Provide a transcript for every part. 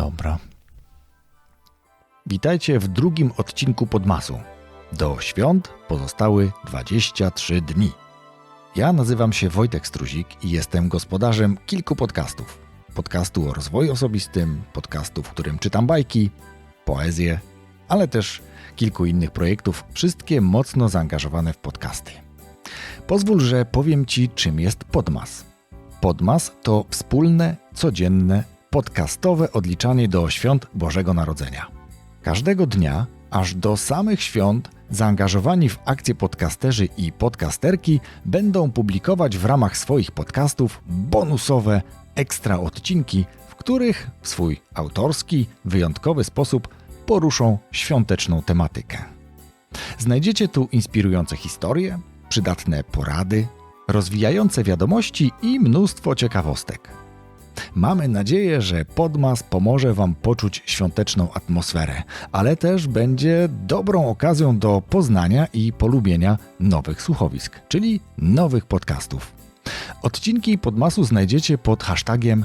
Dobra. Witajcie w drugim odcinku Podmasu. Do świąt pozostały 23 dni. Ja nazywam się Wojtek Struzik i jestem gospodarzem kilku podcastów. Podcastu o rozwoju osobistym, podcastu, w którym czytam bajki, poezję, ale też kilku innych projektów, wszystkie mocno zaangażowane w podcasty. Pozwól, że powiem Ci, czym jest Podmas. Podmas to wspólne, codzienne, podcastowe odliczanie do świąt Bożego Narodzenia. Każdego dnia, aż do samych świąt, zaangażowani w akcję podcasterzy i podcasterki będą publikować w ramach swoich podcastów bonusowe, ekstra odcinki, w których w swój autorski, wyjątkowy sposób poruszą świąteczną tematykę. Znajdziecie tu inspirujące historie, przydatne porady, rozwijające wiadomości i mnóstwo ciekawostek. Mamy nadzieję, że Podmas pomoże Wam poczuć świąteczną atmosferę, ale też będzie dobrą okazją do poznania i polubienia nowych słuchowisk, czyli nowych podcastów. Odcinki Podmasu znajdziecie pod hashtagiem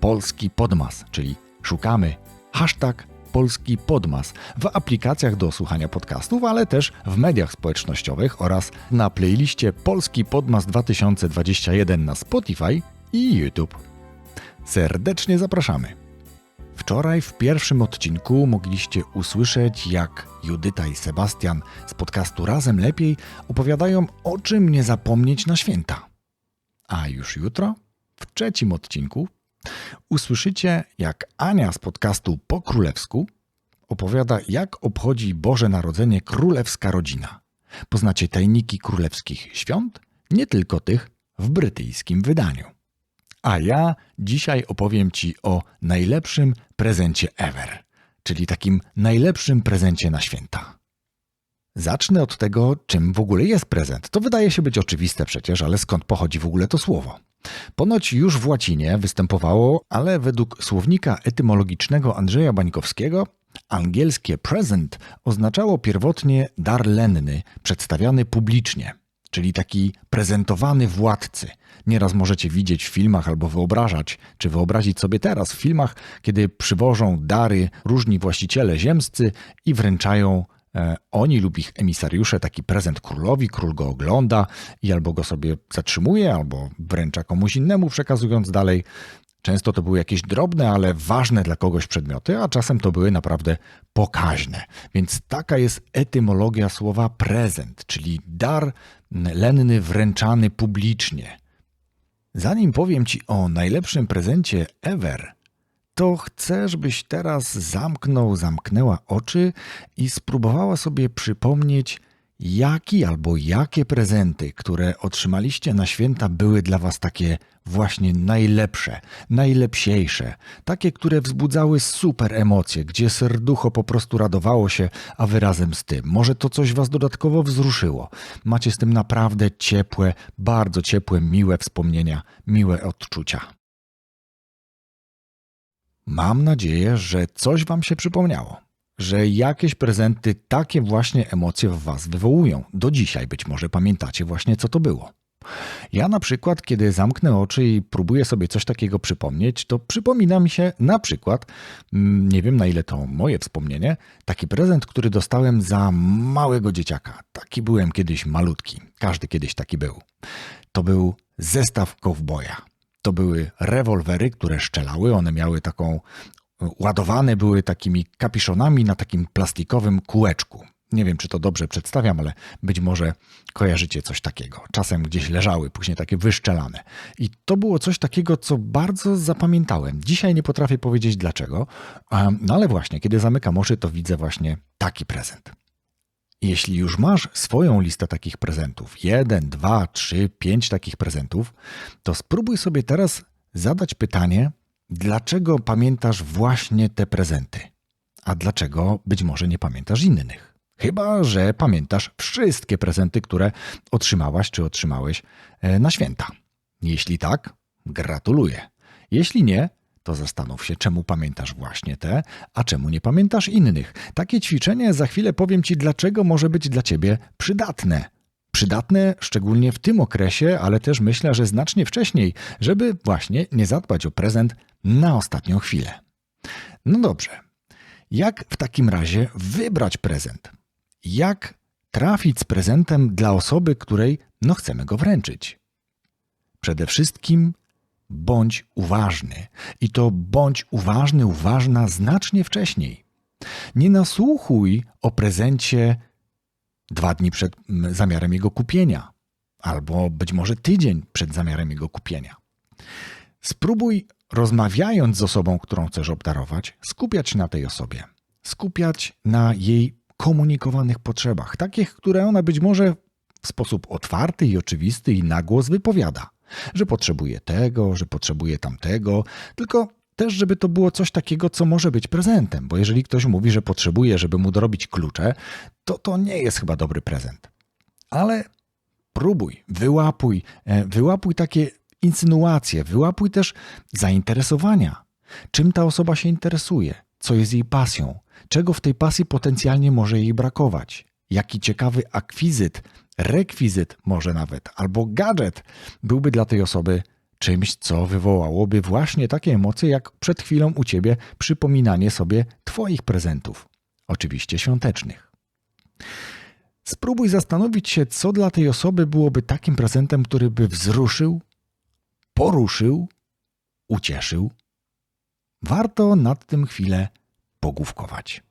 Polski Podmas, czyli szukamy hashtag Polski Podmas w aplikacjach do słuchania podcastów, ale też w mediach społecznościowych oraz na playliście Polski Podmas 2021 na Spotify i YouTube. Serdecznie zapraszamy. Wczoraj w pierwszym odcinku mogliście usłyszeć, jak Judyta i Sebastian z podcastu Razem Lepiej opowiadają, o czym nie zapomnieć na święta. A już jutro, w trzecim odcinku, usłyszycie, jak Ania z podcastu Po Królewsku opowiada, jak obchodzi Boże Narodzenie królewska rodzina. Poznacie tajniki królewskich świąt, nie tylko tych w brytyjskim wydaniu. A ja dzisiaj opowiem Ci o najlepszym prezencie ever, czyli takim najlepszym prezencie na święta. Zacznę od tego, czym w ogóle jest prezent. To wydaje się być oczywiste przecież, ale skąd pochodzi w ogóle to słowo? Ponoć już w łacinie występowało, ale według słownika etymologicznego Andrzeja Bańkowskiego angielskie present oznaczało pierwotnie dar lenny, przedstawiany publicznie, czyli taki prezentowany władcy. Nieraz możecie widzieć w filmach albo wyobrażać, czy wyobrazić sobie teraz w filmach, kiedy przywożą dary różni właściciele ziemscy i wręczają e, oni lub ich emisariusze taki prezent królowi, król go ogląda i albo go sobie zatrzymuje, albo wręcza komuś innemu, przekazując dalej. Często to były jakieś drobne, ale ważne dla kogoś przedmioty, a czasem to były naprawdę pokaźne. Więc taka jest etymologia słowa prezent, czyli dar lenny wręczany publicznie. Zanim powiem Ci o najlepszym prezencie ever, to chcę, żebyś teraz zamknął, zamknęła oczy i spróbowała sobie przypomnieć, jaki albo jakie prezenty, które otrzymaliście na święta, były dla Was takie właśnie najlepsze, najlepsiejsze, takie, które wzbudzały super emocje, gdzie serducho po prostu radowało się, a wy razem z tym. Może to coś Was dodatkowo wzruszyło. Macie z tym naprawdę ciepłe, bardzo ciepłe, miłe wspomnienia, miłe odczucia. Mam nadzieję, że coś Wam się przypomniało że jakieś prezenty takie właśnie emocje w Was wywołują. Do dzisiaj być może pamiętacie właśnie, co to było. Ja na przykład, kiedy zamknę oczy i próbuję sobie coś takiego przypomnieć, to przypomina mi się na przykład, mm, nie wiem na ile to moje wspomnienie, taki prezent, który dostałem za małego dzieciaka. Taki byłem kiedyś malutki. Każdy kiedyś taki był. To był zestaw kowboja. To były rewolwery, które szczelały. One miały taką ładowane były takimi kapiszonami na takim plastikowym kółeczku. Nie wiem, czy to dobrze przedstawiam, ale być może kojarzycie coś takiego. Czasem gdzieś leżały, później takie wyszczelane. I to było coś takiego, co bardzo zapamiętałem. Dzisiaj nie potrafię powiedzieć dlaczego, no ale właśnie, kiedy zamykam oczy, to widzę właśnie taki prezent. Jeśli już masz swoją listę takich prezentów, jeden, dwa, trzy, pięć takich prezentów, to spróbuj sobie teraz zadać pytanie, Dlaczego pamiętasz właśnie te prezenty? A dlaczego być może nie pamiętasz innych? Chyba, że pamiętasz wszystkie prezenty, które otrzymałaś czy otrzymałeś e, na święta. Jeśli tak, gratuluję. Jeśli nie, to zastanów się, czemu pamiętasz właśnie te, a czemu nie pamiętasz innych. Takie ćwiczenie za chwilę powiem Ci, dlaczego może być dla Ciebie przydatne. Przydatne szczególnie w tym okresie, ale też myślę, że znacznie wcześniej, żeby właśnie nie zadbać o prezent na ostatnią chwilę. No dobrze. Jak w takim razie wybrać prezent? Jak trafić z prezentem dla osoby, której no chcemy go wręczyć? Przede wszystkim bądź uważny. I to bądź uważny, uważna znacznie wcześniej. Nie nasłuchuj o prezencie dwa dni przed zamiarem jego kupienia, albo być może tydzień przed zamiarem jego kupienia. Spróbuj, rozmawiając z osobą, którą chcesz obdarować, skupiać na tej osobie, skupiać na jej komunikowanych potrzebach, takich, które ona być może w sposób otwarty i oczywisty i na głos wypowiada, że potrzebuje tego, że potrzebuje tamtego, tylko też, żeby to było coś takiego, co może być prezentem, bo jeżeli ktoś mówi, że potrzebuje, żeby mu dorobić klucze, to to nie jest chyba dobry prezent. Ale próbuj, wyłapuj, e, wyłapuj takie insynuacje, wyłapuj też zainteresowania. Czym ta osoba się interesuje, co jest jej pasją, czego w tej pasji potencjalnie może jej brakować, jaki ciekawy akwizyt, rekwizyt może nawet, albo gadżet byłby dla tej osoby czymś, co wywołałoby właśnie takie emocje, jak przed chwilą u ciebie przypominanie sobie Twoich prezentów, oczywiście świątecznych. Spróbuj zastanowić się, co dla tej osoby byłoby takim prezentem, który by wzruszył, poruszył, ucieszył. Warto nad tym chwilę pogłówkować.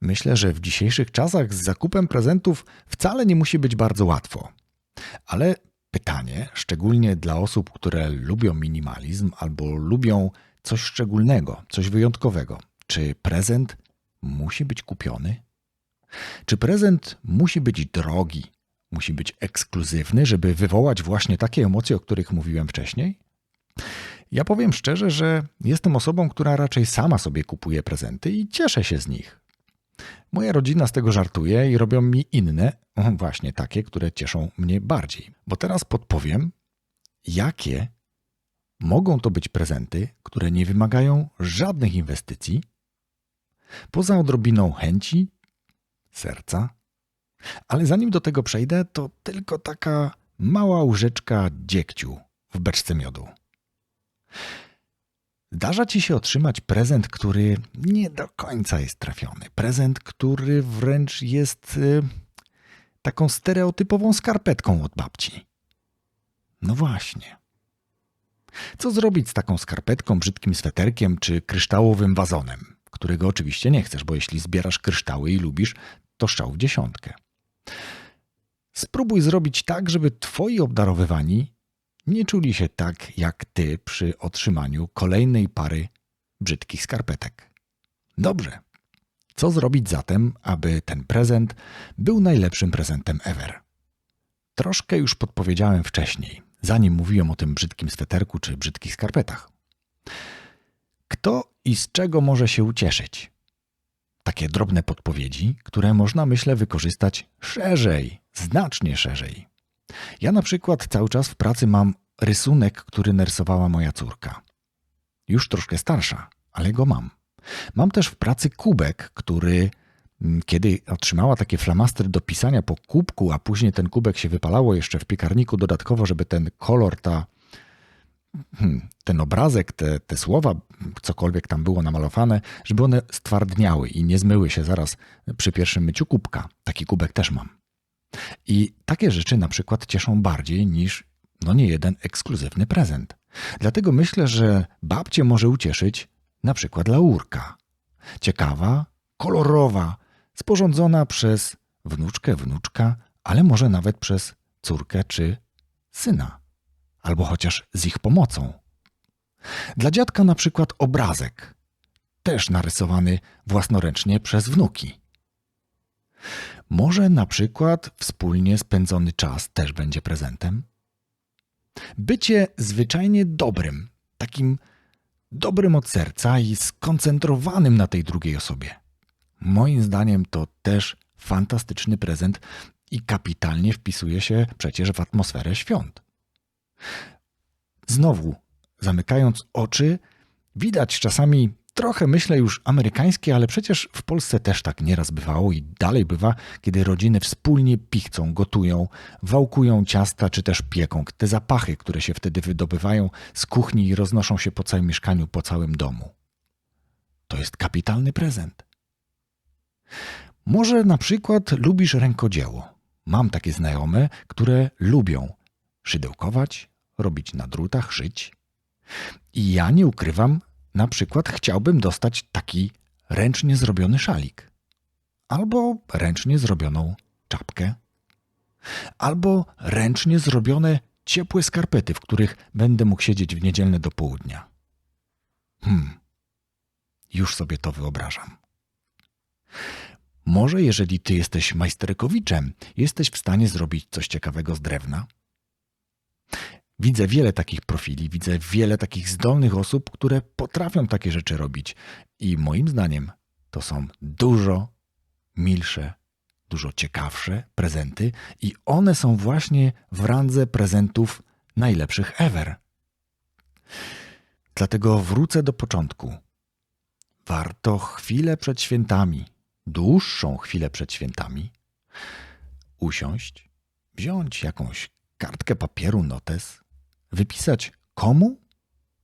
Myślę, że w dzisiejszych czasach z zakupem prezentów wcale nie musi być bardzo łatwo. Ale pytanie, szczególnie dla osób, które lubią minimalizm albo lubią coś szczególnego, coś wyjątkowego, czy prezent musi być kupiony? Czy prezent musi być drogi, musi być ekskluzywny, żeby wywołać właśnie takie emocje, o których mówiłem wcześniej? Ja powiem szczerze, że jestem osobą, która raczej sama sobie kupuje prezenty i cieszę się z nich. Moja rodzina z tego żartuje i robią mi inne, właśnie takie, które cieszą mnie bardziej. Bo teraz podpowiem, jakie mogą to być prezenty, które nie wymagają żadnych inwestycji, poza odrobiną chęci, serca. Ale zanim do tego przejdę, to tylko taka mała łyżeczka dziegciu w beczce miodu. Zdarza ci się otrzymać prezent, który nie do końca jest trafiony. Prezent, który wręcz jest y, taką stereotypową skarpetką od babci. No właśnie. Co zrobić z taką skarpetką, brzydkim sweterkiem czy kryształowym wazonem, którego oczywiście nie chcesz, bo jeśli zbierasz kryształy i lubisz, to szczał w dziesiątkę. Spróbuj zrobić tak, żeby twoi obdarowywani nie czuli się tak jak ty przy otrzymaniu kolejnej pary brzydkich skarpetek. Dobrze. Co zrobić zatem, aby ten prezent był najlepszym prezentem ever? Troszkę już podpowiedziałem wcześniej, zanim mówiłem o tym brzydkim sweterku czy brzydkich skarpetach. Kto i z czego może się ucieszyć? Takie drobne podpowiedzi, które można, myślę, wykorzystać szerzej, znacznie szerzej. Ja na przykład cały czas w pracy mam rysunek, który narysowała moja córka. Już troszkę starsza, ale go mam. Mam też w pracy kubek, który mm, kiedy otrzymała takie flamastry do pisania po kubku, a później ten kubek się wypalało jeszcze w piekarniku dodatkowo, żeby ten kolor, ta, hmm, ten obrazek, te, te słowa, cokolwiek tam było namalowane, żeby one stwardniały i nie zmyły się zaraz przy pierwszym myciu kubka. Taki kubek też mam. I takie rzeczy na przykład cieszą bardziej niż no nie jeden ekskluzywny prezent. Dlatego myślę, że babcie może ucieszyć na przykład laurka. Ciekawa, kolorowa, sporządzona przez wnuczkę, wnuczka, ale może nawet przez córkę czy syna, albo chociaż z ich pomocą. Dla dziadka na przykład obrazek, też narysowany własnoręcznie przez wnuki. Może na przykład wspólnie spędzony czas też będzie prezentem? Bycie zwyczajnie dobrym, takim dobrym od serca i skoncentrowanym na tej drugiej osobie. Moim zdaniem to też fantastyczny prezent i kapitalnie wpisuje się przecież w atmosferę świąt. Znowu, zamykając oczy, widać czasami trochę myślę już amerykańskie, ale przecież w Polsce też tak nieraz bywało i dalej bywa, kiedy rodziny wspólnie pichcą, gotują, wałkują ciasta czy też pieką. Te zapachy, które się wtedy wydobywają z kuchni i roznoszą się po całym mieszkaniu, po całym domu. To jest kapitalny prezent. Może na przykład lubisz rękodzieło. Mam takie znajome, które lubią szydełkować, robić na drutach, szyć. I ja nie ukrywam, na przykład chciałbym dostać taki ręcznie zrobiony szalik, albo ręcznie zrobioną czapkę, albo ręcznie zrobione ciepłe skarpety, w których będę mógł siedzieć w niedzielne do południa. Hmm, już sobie to wyobrażam. Może jeżeli ty jesteś majsterkowiczem, jesteś w stanie zrobić coś ciekawego z drewna? Widzę wiele takich profili, widzę wiele takich zdolnych osób, które potrafią takie rzeczy robić. I moim zdaniem to są dużo milsze, dużo ciekawsze prezenty, i one są właśnie w randze prezentów najlepszych ever. Dlatego wrócę do początku. Warto chwilę przed świętami, dłuższą chwilę przed świętami, usiąść, wziąć jakąś kartkę papieru, notes, wypisać komu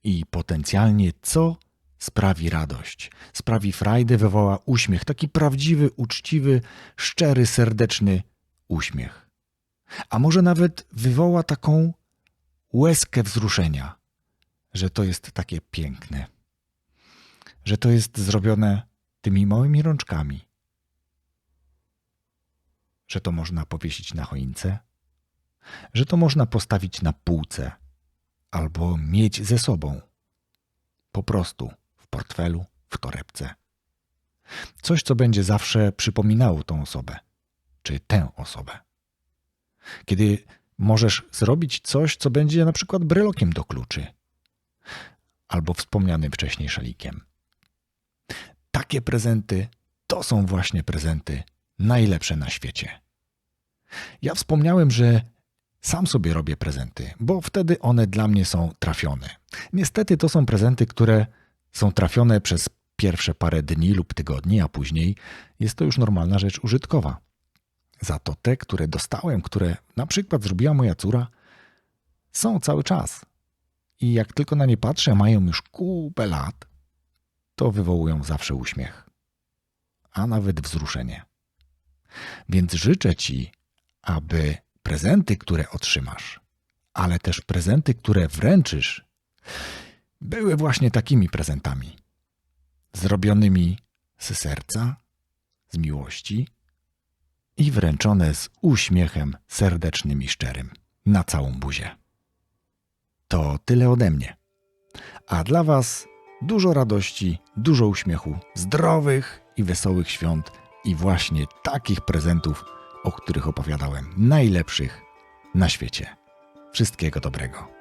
i potencjalnie co sprawi radość, sprawi frajdę, wywoła uśmiech, taki prawdziwy, uczciwy, szczery, serdeczny uśmiech. A może nawet wywoła taką łezkę wzruszenia, że to jest takie piękne, że to jest zrobione tymi małymi rączkami, że to można powiesić na choince, że to można postawić na półce albo mieć ze sobą. Po prostu w portfelu, w torebce. Coś, co będzie zawsze przypominało tą osobę, czy tę osobę. Kiedy możesz zrobić coś, co będzie na przykład brylokiem do kluczy, albo wspomnianym wcześniej szalikiem. Takie prezenty to są właśnie prezenty najlepsze na świecie. Ja wspomniałem, że sam sobie robię prezenty, bo wtedy one dla mnie są trafione. Niestety to są prezenty, które są trafione przez pierwsze parę dni lub tygodni, a później jest to już normalna rzecz użytkowa. Za to te, które dostałem, które na przykład zrobiła moja córa, są cały czas. I jak tylko na nie patrzę, mają już kupę lat, to wywołują zawsze uśmiech, a nawet wzruszenie. Więc życzę Ci, aby prezenty, które otrzymasz, ale też prezenty, które wręczysz, były właśnie takimi prezentami. Zrobionymi z serca, z miłości i wręczone z uśmiechem serdecznym i szczerym na całą buzię. To tyle ode mnie. A dla Was dużo radości, dużo uśmiechu, zdrowych i wesołych świąt i właśnie takich prezentów o których opowiadałem, najlepszych na świecie. Wszystkiego dobrego.